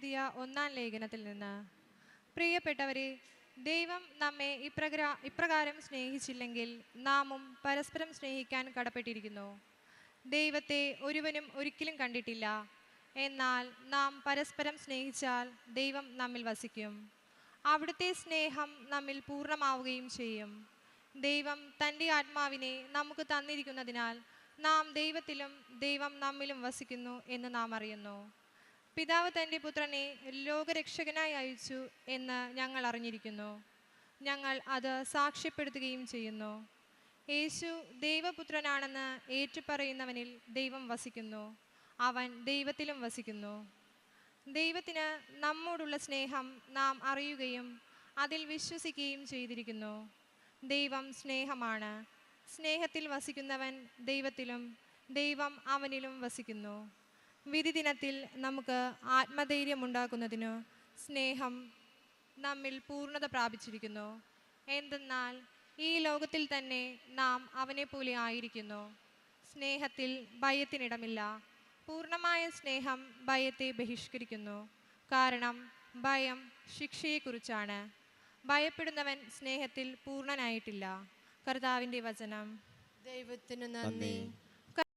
എഴുതിയ ഒന്നാം ലേഖനത്തിൽ നിന്ന്. പ്രിയപ്പെട്ടവരെ ദൈവം നമ്മെ ഇപ്രകാര ഇപ്രകാരം സ്നേഹിച്ചില്ലെങ്കിൽ നാമും പരസ്പരം സ്നേഹിക്കാൻ കടപ്പെട്ടിരിക്കുന്നു. ദൈവത്തെ ഒരുവനും ഒരിക്കലും കണ്ടിട്ടില്ല. എന്നാൽ നാം പരസ്പരം സ്നേഹിച്ചാൽ ദൈവം നമ്മിൽ വസിക്കും. അവിടുത്തെ സ്നേഹം നമ്മിൽ പൂർണമാവുകയും ചെയ്യും. ദൈവം തന്റെ ആത്മാവിനെ നമുക്ക് തന്നിരിക്കുന്നതിനാൽ നാം ദൈവത്തിലും ദൈവം നമ്മിലും വസിക്കുന്നു എന്ന് നാം അറിയുന്നു. പിതാവ് തന്റെ പുത്രനെ ലോകരക്ഷകനായി അയച്ചു എന്ന് ഞങ്ങൾ അറിഞ്ഞിരിക്കുന്നു. ഞങ്ങൾ അത് സാക്ഷ്യപ്പെടുത്തുകയും ചെയ്യുന്നു. യേശു ദൈവപുത്രനാണെന്ന് ഏറ്റുപറയുന്നവനിൽ ദൈവം വസിക്കുന്നു. അവൻ ദൈവത്തിലും വസിക്കുന്നു. ദൈവത്തിന് നമ്മോടുള്ള സ്നേഹം നാം അറിയുകയും അതിൽ വിശ്വസിക്കുകയും ചെയ്തിരിക്കുന്നു. ദൈവം സ്നേഹമാണ്. സ്നേഹത്തിൽ വസിക്കുന്നവൻ ദൈവത്തിലും ദൈവം അവനിലും വസിക്കുന്നു. വിധി ദിനത്തിൽ നമുക്ക് ആത്മധൈര്യമുണ്ടാക്കുന്നതിനു സ്നേഹം നമ്മിൽ പൂർണത പ്രാപിച്ചിരിക്കുന്നു. എന്തെന്നാൽ ഈ ലോകത്തിൽ തന്നെ നാം അവനെ അവനെപ്പോലെ ആയിരിക്കുന്നു. സ്നേഹത്തിൽ ഭയത്തിനിടമില്ല. പൂർണമായ സ്നേഹം ഭയത്തെ ബഹിഷ്കരിക്കുന്നു. കാരണം ഭയം ശിക്ഷയെക്കുറിച്ചാണ്. ഭയപ്പെടുന്നവൻ സ്നേഹത്തിൽ പൂർണനായിട്ടില്ല. കർത്താവിന്റെ വചനം. ദൈവത്തിന് നന്ദി.